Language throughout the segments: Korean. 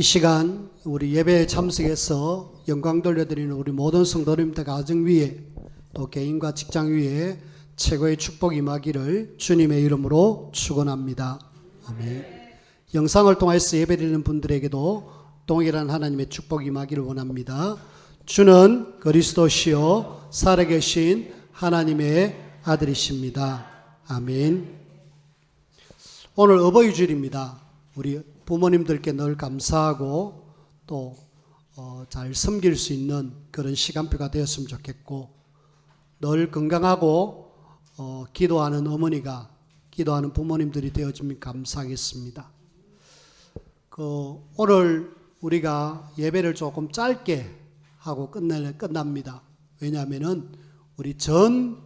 이 시간 우리 예배에 참석해서 영광 돌려드리는 우리 모든 성도님들 가정 위에 또 개인과 직장 위에 최고의 축복 임하기를 주님의 이름으로 축원합니다. 아멘. 영상을 통해서 예배드리는 분들에게도 동일한 하나님의 축복 임하기를 원합니다. 주는 그리스도시요 살아계신 하나님의 아들이십니다. 아멘. 오늘 어버이 주일입니다. 우리 부모님들께 늘 감사하고 또잘 섬길 수 있는 그런 시간표가 되었으면 좋겠고 늘 건강하고 어, 기도하는 어머니가 기도하는 부모님들이 되어주면 감사하겠습니다. 그 오늘 우리가 예배를 조금 짧게 하고 끝내 끝납니다. 왜냐하면은 우리 전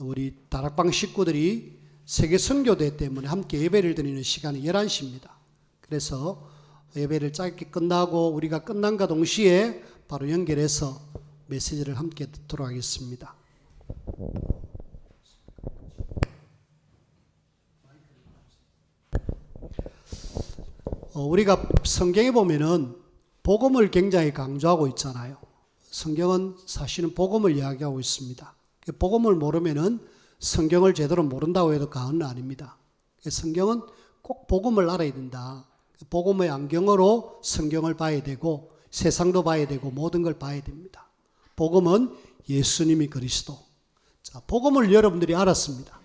우리 다락방 식구들이 세계 선교대 때문에 함께 예배를 드리는 시간이 11시입니다. 그래서 예배를 짧게 끝나고 우리가 끝난과 동시에 바로 연결해서 메시지를 함께 듣도록 하겠습니다. 어, 우리가 성경에 보면은 복음을 굉장히 강조하고 있잖아요. 성경은 사실은 복음을 이야기하고 있습니다. 그 복음을 모르면은 성경을 제대로 모른다고 해도 과언은 아닙니다. 그 성경은 꼭 복음을 알아야 된다. 복음의 안경으로 성경을 봐야 되고 세상도 봐야 되고 모든 걸 봐야 됩니다. 복음은 예수님이 그리스도. 자, 복음을 여러분들이 알았습니다.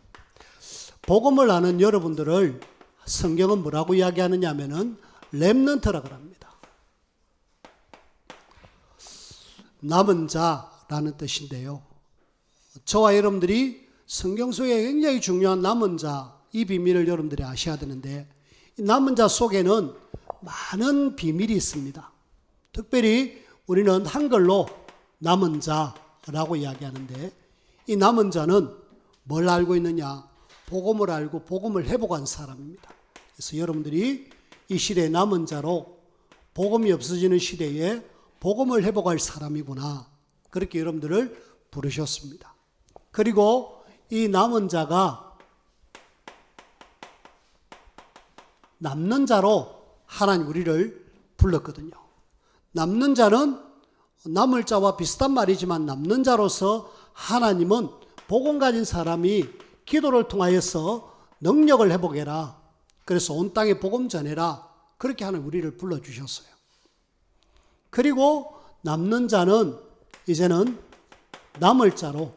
복음을 아는 여러분들을 성경은 뭐라고 이야기하느냐면은 렘넌트라고 합니다. 남은 자라는 뜻인데요. 저와 여러분들이 성경 속에 굉장히 중요한 남은 자, 이 비밀을 여러분들이 아셔야 되는데, 이 남은 자 속에는 많은 비밀이 있습니다. 특별히 우리는 한글로 남은 자라고 이야기하는데, 이 남은 자는 뭘 알고 있느냐? 복음을 알고 복음을 회복한 사람입니다. 그래서 여러분들이 이 시대의 남은 자로 복음이 없어지는 시대에 복음을 회복할 사람이구나. 그렇게 여러분들을 부르셨습니다. 그리고 이 남은 자가 남는 자로 하나님 우리를 불렀거든요. 남는 자는 남을 자와 비슷한 말이지만 남는 자로서 하나님은 복음 가진 사람이 기도를 통하여서 능력을 회복해라. 그래서 온 땅에 복음 전해라. 그렇게 하는 우리를 불러주셨어요. 그리고 남는 자는 이제는 남을 자로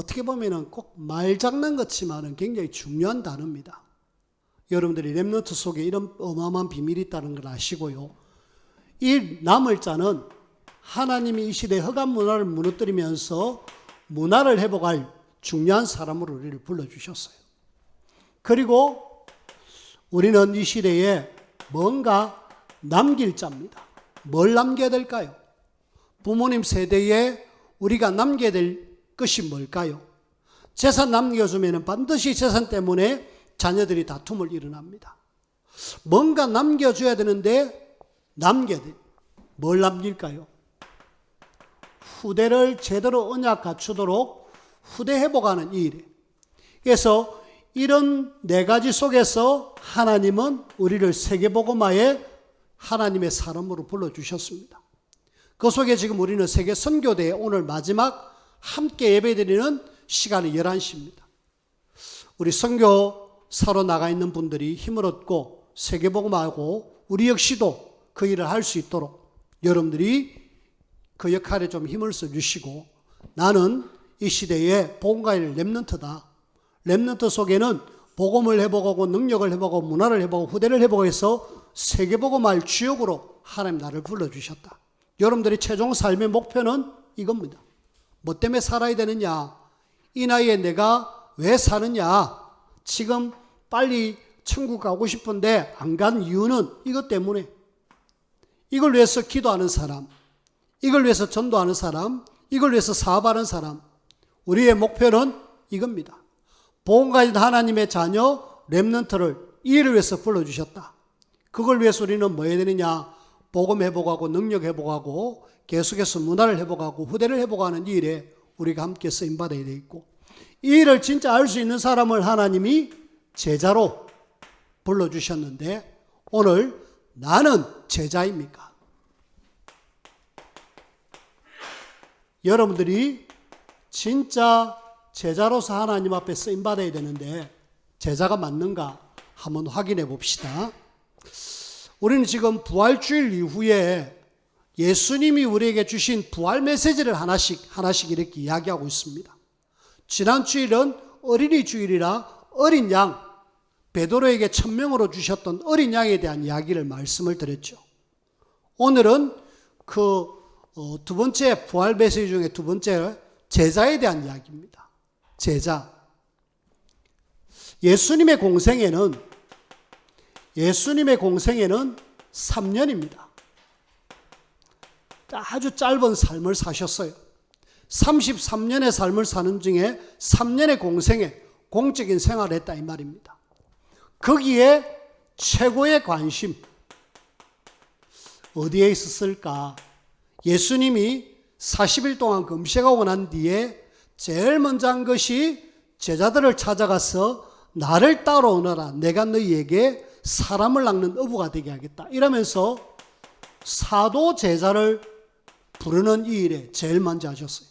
어떻게 보면은 꼭 말장난 같지만은 굉장히 중요한 단어입니다. 여러분들이 랩노트 속에 이런 어마어마한 비밀이 있다는 걸 아시고요. 이 남을 자는 하나님이 이 시대 허간 문화를 무너뜨리면서 문화를 회복할 중요한 사람으로 우리를 불러주셨어요. 그리고 우리는 이 시대에 뭔가 남길 자입니다. 뭘 남겨야 될까요? 부모님 세대에 우리가 남겨야 될 것이 뭘까요? 재산 남겨주면 반드시 재산 때문에 자녀들이 다툼을 일어납니다. 뭔가 남겨줘야 되는데 남겨야 돼. 뭘 남길까요? 후대를 제대로 언약 갖추도록 후대 회복하는 이 일에. 그래서 이런 네 가지 속에서 하나님은 우리를 세계복음화에 하나님의 사람으로 불러주셨습니다. 그 속에 지금 우리는 세계 선교대에 오늘 마지막 함께 예배드리는 시간이 11시입니다. 우리 선교사로 나가 있는 분들이 힘을 얻고 세계복음하고 우리 역시도 그 일을 할 수 있도록 여러분들이 그 역할에 좀 힘을 써 주시고 나는 이 시대에 복음가의 렘넌트다. 렘넌트 속에는 복음을 회복하고 능력을 회복하고 문화를 회복하고 후대를 회복해서 세계복음할 주역으로 하나님 나를 불러주셨다. 여러분들이 최종 삶의 목표는 이겁니다. 뭐 때문에 살아야 되느냐? 이 나이에 내가 왜 사느냐? 지금 빨리 천국 가고 싶은데 안 간 이유는 이것 때문에 이걸 위해서 기도하는 사람, 이걸 위해서 전도하는 사람, 이걸 위해서 사업하는 사람, 우리의 목표는 이겁니다. 보험 가진 하나님의 자녀 렘넌트를 이 일을 위해서 불러주셨다. 그걸 위해서 우리는 뭐 해야 되느냐? 복음 회복하고 능력 회복하고 계속해서 문화를 회복하고 후대를 회복하는 이 일에 우리가 함께 쓰임 받아야 되겠고 이 일을 진짜 알 수 있는 사람을 하나님이 제자로 불러 주셨는데 오늘 나는 제자입니까? 여러분들이 진짜 제자로서 하나님 앞에 쓰임 받아야 되는데 제자가 맞는가 한번 확인해 봅시다. 우리는 지금 부활주일 이후에 예수님이 우리에게 주신 부활 메시지를 하나씩 하나씩 이렇게 이야기하고 있습니다. 지난 주일은 어린이 주일이라 어린 양 베드로에게 천명으로 주셨던 어린 양에 대한 이야기를 말씀을 드렸죠. 오늘은 그 두 번째 부활 메시지 중에 두 번째 제자에 대한 이야기입니다. 제자. 예수님의 공생에는 예수님의 공생에는 3년입니다. 아주 짧은 삶을 사셨어요. 33년의 삶을 사는 중에 3년의 공생에 공적인 생활을 했다 이 말입니다. 거기에 최고의 관심 어디에 있었을까? 예수님이 40일 동안 금식하고 난 뒤에 제일 먼저 한 것이 제자들을 찾아가서 나를 따라오너라. 내가 너희에게 사람을 낚는 어부가 되게 하겠다. 이러면서 사도 제자를 부르는 이 일에 제일 먼저 하셨어요.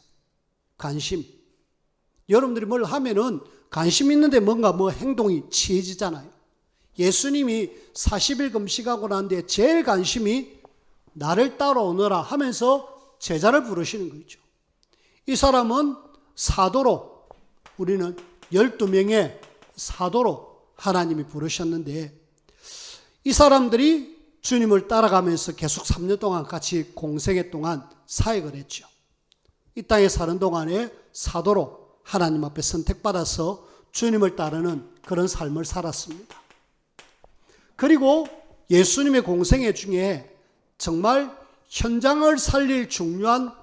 관심. 여러분들이 뭘 하면은 관심 있는데 뭔가 뭐 행동이 취해지잖아요. 예수님이 40일 금식하고 난 뒤에 제일 관심이 나를 따라오너라 하면서 제자를 부르시는 거죠. 이 사람은 사도로 우리는 12명의 사도로 하나님이 부르셨는데 이 사람들이 주님을 따라가면서 계속 3년 동안 같이 공생애 동안 사역을 했죠. 이 땅에 사는 동안에 사도로 하나님 앞에 선택받아서 주님을 따르는 그런 삶을 살았습니다. 그리고 예수님의 공생애 중에 정말 현장을 살릴 중요한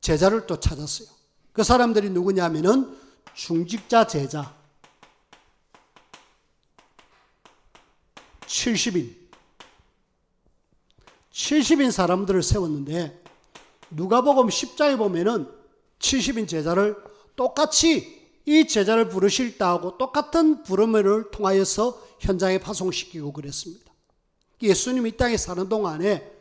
제자를 또 찾았어요. 그 사람들이 누구냐면은 중직자 제자 70인 70인 사람들을 세웠는데 누가복음 10장에 보면은 70인 제자를 똑같이 이 제자를 부르실 때하고 똑같은 부름을 통하여서 현장에 파송시키고 그랬습니다. 예수님이 이 땅에 사는 동안에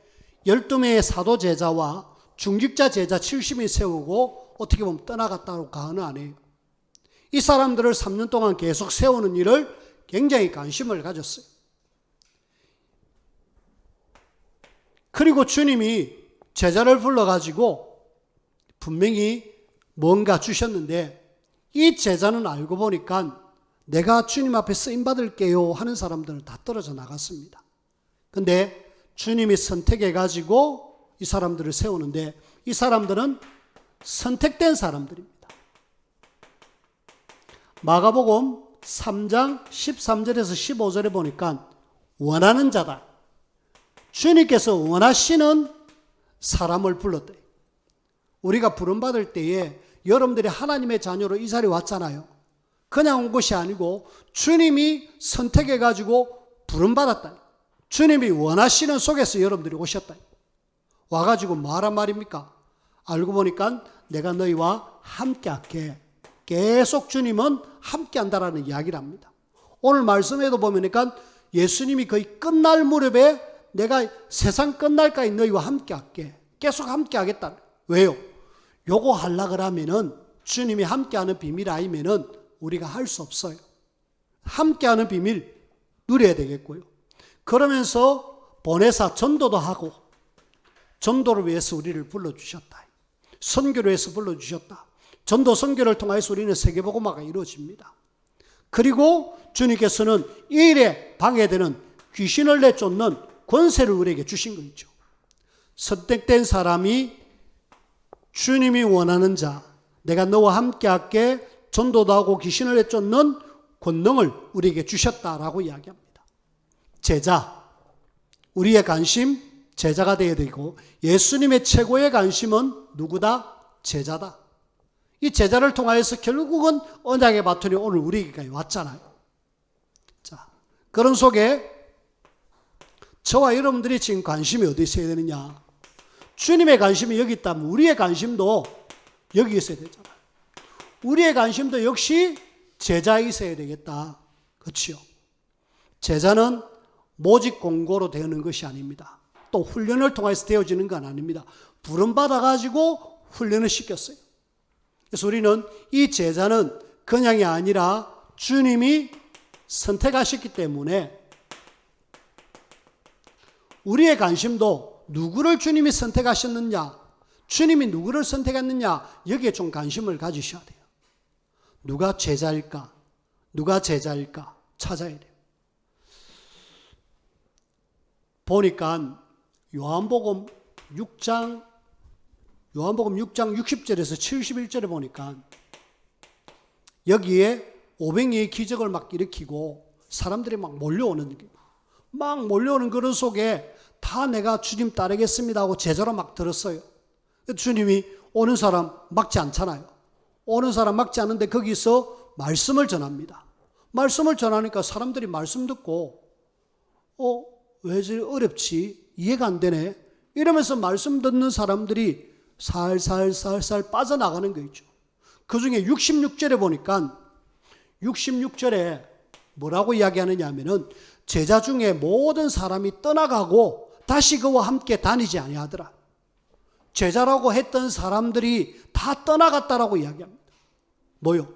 12명의 사도 제자와 중직자 제자 70인 세우고 어떻게 보면 떠나갔다고 가는 아니에요. 이 사람들을 3년 동안 계속 세우는 일을 굉장히 관심을 가졌어요. 그리고 주님이 제자를 불러가지고 분명히 뭔가 주셨는데 이 제자는 알고 보니까 내가 주님 앞에 쓰임 받을게요 하는 사람들은 다 떨어져 나갔습니다. 근데 주님이 선택해 가지고 이 사람들을 세우는데 이 사람들은 선택된 사람들입니다. 마가복음 3장 13절에서 15절에 보니까 원하는 자다. 주님께서 원하시는 사람을 불렀대. 우리가 부름받을 때에 여러분들이 하나님의 자녀로 이 자리에 왔잖아요. 그냥 온 것이 아니고 주님이 선택해 가지고 부름받았다. 주님이 원하시는 속에서 여러분들이 오셨다. 와가지고 뭐하란 말입니까? 알고 보니까 내가 너희와 함께 할게. 계속 주님은 함께 한다라는 이야기를 합니다. 오늘 말씀에도 보니까 예수님이 거의 끝날 무렵에 내가 세상 끝날까지 너희와 함께 할게. 계속 함께 하겠다. 왜요? 요거 하려 그러면은 주님이 함께 하는 비밀 아니면은 우리가 할 수 없어요. 함께 하는 비밀 누려야 되겠고요. 그러면서 보내사 전도도 하고 전도를 위해서 우리를 불러주셨다. 선교를 위해서 불러주셨다. 전도 선교를 통해서 우리는 세계복음화가 이루어집니다. 그리고 주님께서는 이 일에 방해되는 귀신을 내쫓는 권세를 우리에게 주신 거죠. 선택된 사람이 주님이 원하는 자, 내가 너와 함께 할게 전도도 하고 귀신을 내쫓는 권능을 우리에게 주셨다라고 이야기합니다. 제자, 우리의 관심 제자가 되어야 되고 예수님의 최고의 관심은 누구다? 제자다. 이 제자를 통하여서 결국은 언약의 바톤이 오늘 우리에게 왔잖아요. 자, 그런 속에 저와 여러분들이 지금 관심이 어디 있어야 되느냐? 주님의 관심이 여기 있다면 우리의 관심도 여기 있어야 되잖아요. 우리의 관심도 역시 제자에 있어야 되겠다. 그렇죠? 제자는 모집 공고로 되는 것이 아닙니다. 또 훈련을 통해서 되어지는 건 아닙니다. 부름 받아 가지고 훈련을 시켰어요. 그래서 우리는 이 제자는 그냥이 아니라 주님이 선택하셨기 때문에 우리의 관심도 누구를 주님이 선택하셨느냐, 주님이 누구를 선택했느냐, 여기에 좀 관심을 가지셔야 돼요. 누가 제자일까? 누가 제자일까? 찾아야 돼요. 보니까 요한복음 6장 요한복음 6장 60절에서 71절에 보니까 여기에 오병이의 기적을 막 일으키고 사람들이 막 몰려오는 막 몰려오는 그런 속에 다 내가 주님 따르겠습니다 하고 제자로 막 들었어요. 주님이 오는 사람 막지 않잖아요. 오는 사람 막지 않는데 거기서 말씀을 전합니다. 말씀을 전하니까 사람들이 말씀 듣고 어, 왜 저리 어렵지? 이해가 안 되네. 이러면서 말씀 듣는 사람들이 살살살살 빠져나가는 거 있죠. 그 중에 66절에 보니까 66절에 뭐라고 이야기하느냐 하면은 제자 중에 모든 사람이 떠나가고 다시 그와 함께 다니지 아니하더라. 제자라고 했던 사람들이 다 떠나갔다라고 이야기합니다. 뭐요?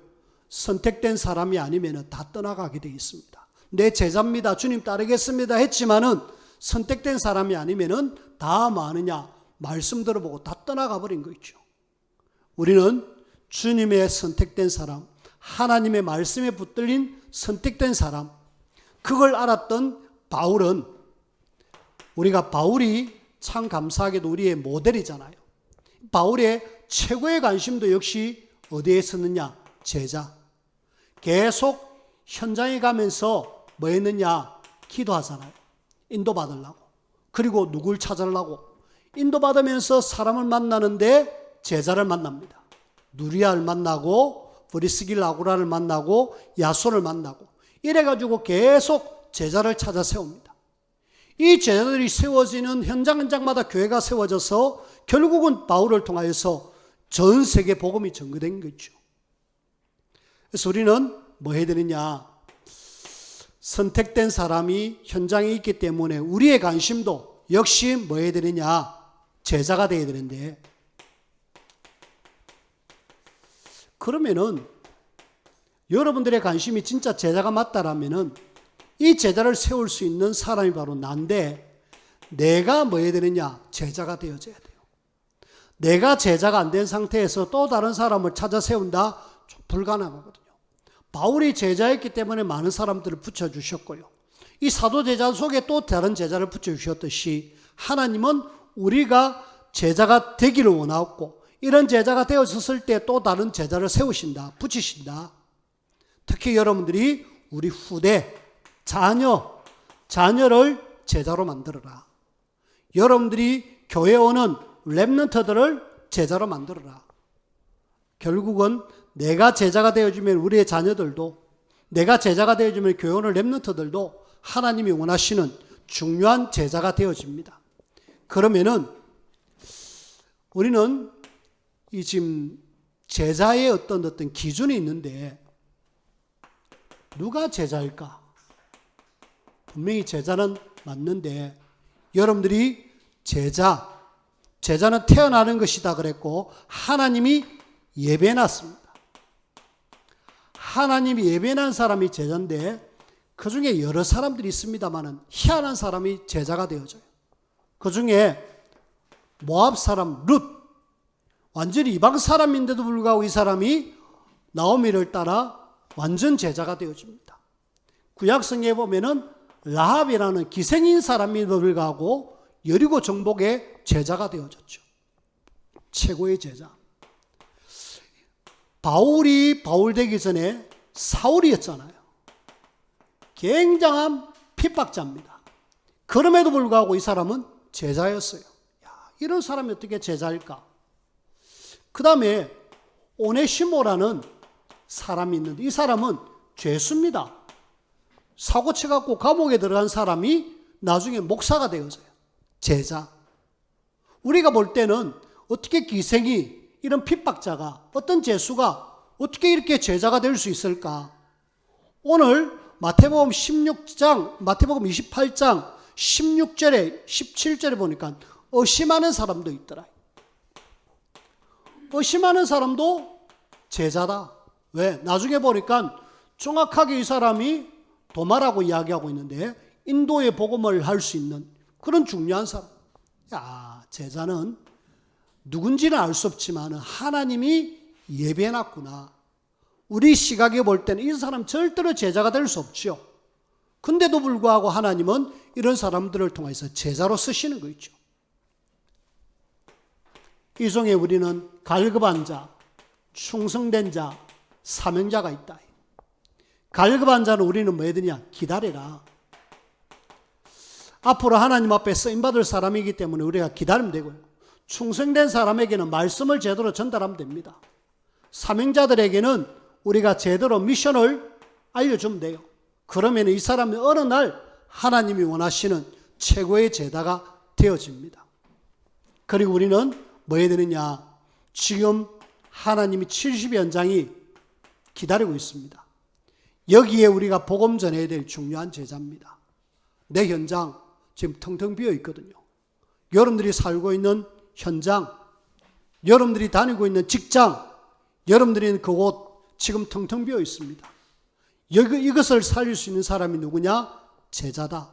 선택된 사람이 아니면 다 떠나가게 되어 있습니다. 내 제자입니다. 주님 따르겠습니다. 했지만은 선택된 사람이 아니면은 다 마느냐? 말씀 들어보고 다 떠나가 버린 거 있죠. 우리는 주님의 선택된 사람, 하나님의 말씀에 붙들린 선택된 사람, 그걸 알았던 바울은 우리가 바울이 참 감사하게도 우리의 모델이잖아요. 바울의 최고의 관심도 역시 어디에 있었느냐? 제자. 계속 현장에 가면서 뭐 했느냐? 기도하잖아요. 인도받으려고. 그리고 누굴 찾으려고. 인도받으면서 사람을 만나는데 제자를 만납니다. 누리아를 만나고 브리스길 아구라를 만나고 야손을 만나고 이래가지고 계속 제자를 찾아 세웁니다. 이 제자들이 세워지는 현장 현장마다 교회가 세워져서 결국은 바울을 통하여서 전 세계 복음이 전거된 거죠. 그래서 우리는 뭐 해야 되느냐? 선택된 사람이 현장에 있기 때문에 우리의 관심도 역시 뭐 해야 되느냐? 제자가 되어야 되는데 그러면은 여러분들의 관심이 진짜 제자가 맞다라면은 이 제자를 세울 수 있는 사람이 바로 난데 내가 뭐 해야 되느냐? 제자가 되어져야 돼요. 내가 제자가 안 된 상태에서 또 다른 사람을 찾아 세운다? 좀 불가능하거든요. 바울이 제자였기 때문에 많은 사람들을 붙여주셨고요. 이 사도 제자 속에 또 다른 제자를 붙여주셨듯이 하나님은 우리가 제자가 되기를 원하고 이런 제자가 되어졌을 때 또 다른 제자를 세우신다, 붙이신다. 특히 여러분들이 우리 후대, 자녀, 자녀를 제자로 만들어라. 여러분들이 교회 오는 랩런터들을 제자로 만들어라. 결국은 내가 제자가 되어주면 우리의 자녀들도 내가 제자가 되어주면 교회 오는 랩런터들도 하나님이 원하시는 중요한 제자가 되어집니다. 그러면은 우리는 이 지금 제자의 어떤 어떤 기준이 있는데 누가 제자일까? 분명히 제자는 맞는데 여러분들이 제자, 제자는 태어나는 것이다 그랬고 하나님이 예배놨습니다. 하나님이 예배난 사람이 제자인데 그 중에 여러 사람들이 있습니다만은 희한한 사람이 제자가 되어져요. 그 중에 모압 사람 룻 완전히 이방 사람인데도 불구하고 이 사람이 나오미를 따라 완전 제자가 되어집니다. 구약성에 보면은 라합이라는 기생인 사람임에도 불구하고 여리고 정복의 제자가 되어졌죠. 최고의 제자. 바울이 바울 되기 전에 사울이었잖아요. 굉장한 핍박자입니다. 그럼에도 불구하고 이 사람은 제자였어요. 야, 이런 사람이 어떻게 제자일까? 그 다음에 오네시모라는 사람이 있는데 이 사람은 죄수입니다. 사고 쳐갖고 감옥에 들어간 사람이 나중에 목사가 되어져요. 제자. 우리가 볼 때는 어떻게 기생이 이런 핍박자가 어떤 죄수가 어떻게 이렇게 제자가 될 수 있을까? 오늘 마태복음 16장, 마태복음 28장 16절에 17절에 보니까 의심하는 사람도 있더라. 의심하는 사람도 제자다. 왜? 나중에 보니까 정확하게 이 사람이 도마라고 이야기하고 있는데 인도의 복음을 할 수 있는 그런 중요한 사람. 야, 제자는 누군지는 알 수 없지만 하나님이 예배해 놨구나. 우리 시각에 볼 때는 이 사람 절대로 제자가 될 수 없죠. 근데도 불구하고 하나님은 이런 사람들을 통해서 제자로 쓰시는 거 있죠. 이 중에 우리는 갈급한 자, 충성된 자, 사명자가 있다. 갈급한 자는 우리는 뭐 해야 되냐? 기다려라. 앞으로 하나님 앞에 쓰임받을 사람이기 때문에 우리가 기다리면 되고요. 충성된 사람에게는 말씀을 제대로 전달하면 됩니다. 사명자들에게는 우리가 제대로 미션을 알려주면 돼요. 그러면 이 사람이 어느 날 하나님이 원하시는 최고의 제자가 되어집니다. 그리고 우리는 뭐 해야 되느냐? 지금 하나님이 70의 연장이 기다리고 있습니다. 여기에 우리가 복음 전해야 될 중요한 제자입니다. 내 현장 지금 텅텅 비어 있거든요. 여러분들이 살고 있는 현장, 여러분들이 다니고 있는 직장, 여러분들이 그곳 지금 텅텅 비어 있습니다. 여기 이것을 살릴 수 있는 사람이 누구냐? 제자다.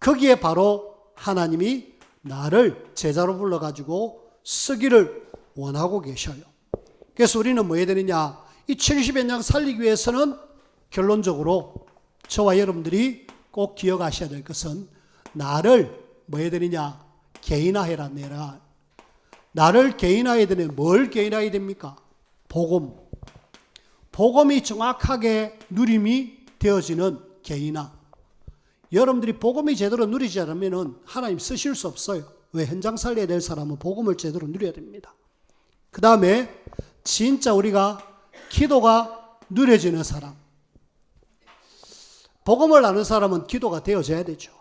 거기에 바로 하나님이 나를 제자로 불러가지고 쓰기를 원하고 계셔요. 그래서 우리는 뭐 해야 되느냐? 이 70여 년 살리기 위해서는 결론적으로 저와 여러분들이 꼭 기억하셔야 될 것은 나를 뭐 해야 되느냐? 개인화해라 내라. 나를 개인화해야 되는 뭘 개인화해야 됩니까? 복음. 복음이 정확하게 누림이 되어지는 개인화. 여러분들이 복음이 제대로 누리지 않으면 하나님 쓰실 수 없어요. 왜 현장 살려야 될 사람은 복음을 제대로 누려야 됩니다. 그 다음에 진짜 우리가 기도가 누려지는 사람. 복음을 아는 사람은 기도가 되어져야 되죠.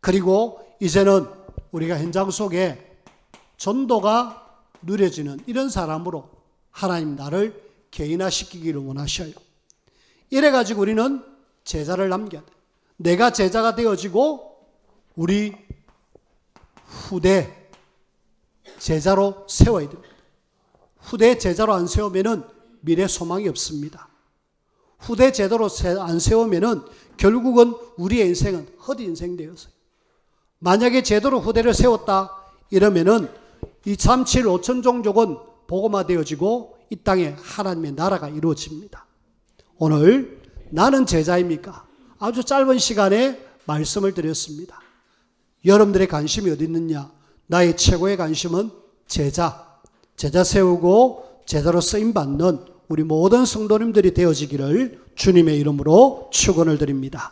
그리고 이제는 우리가 현장 속에 전도가 누려지는 이런 사람으로 하나님 나를 개인화시키기를 원하셔요. 이래가지고 우리는 제자를 남겨야 돼. 내가 제자가 되어지고 우리 후대 제자로 세워야 됩니다. 후대 제자로 안 세우면은 미래 소망이 없습니다. 후대 제대로 안 세우면은 결국은 우리의 인생은 헛 인생 되었어요. 만약에 제대로 후대를 세웠다 이러면은 이 37, 5천 종족은 복음화 되어지고 이 땅에 하나님의 나라가 이루어집니다. 오늘 나는 제자입니까? 아주 짧은 시간에 말씀을 드렸습니다. 여러분들의 관심이 어디 있느냐? 나의 최고의 관심은 제자, 제자 세우고 제자로 쓰임 받는 우리 모든 성도님들이 되어지기를 주님의 이름으로 축원을 드립니다.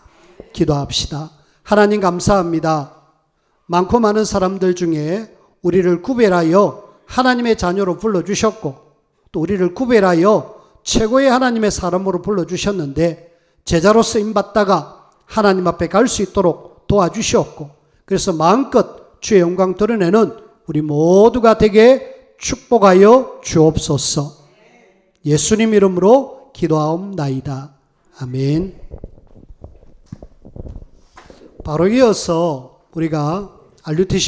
기도합시다. 하나님 감사합니다. 많고 많은 사람들 중에 우리를 구별하여 하나님의 자녀로 불러 주셨고 또 우리를 구별하여 최고의 하나님의 사람으로 불러 주셨는데 제자로 쓰임 받다가 하나님 앞에 갈 수 있도록 도와주셨고 그래서 마음껏 주의 영광 드러내는 우리 모두가 되게 축복하여 주옵소서. 예수님 이름으로 기도하옵나이다. 아멘. 바로 이어서 우리가 알루티시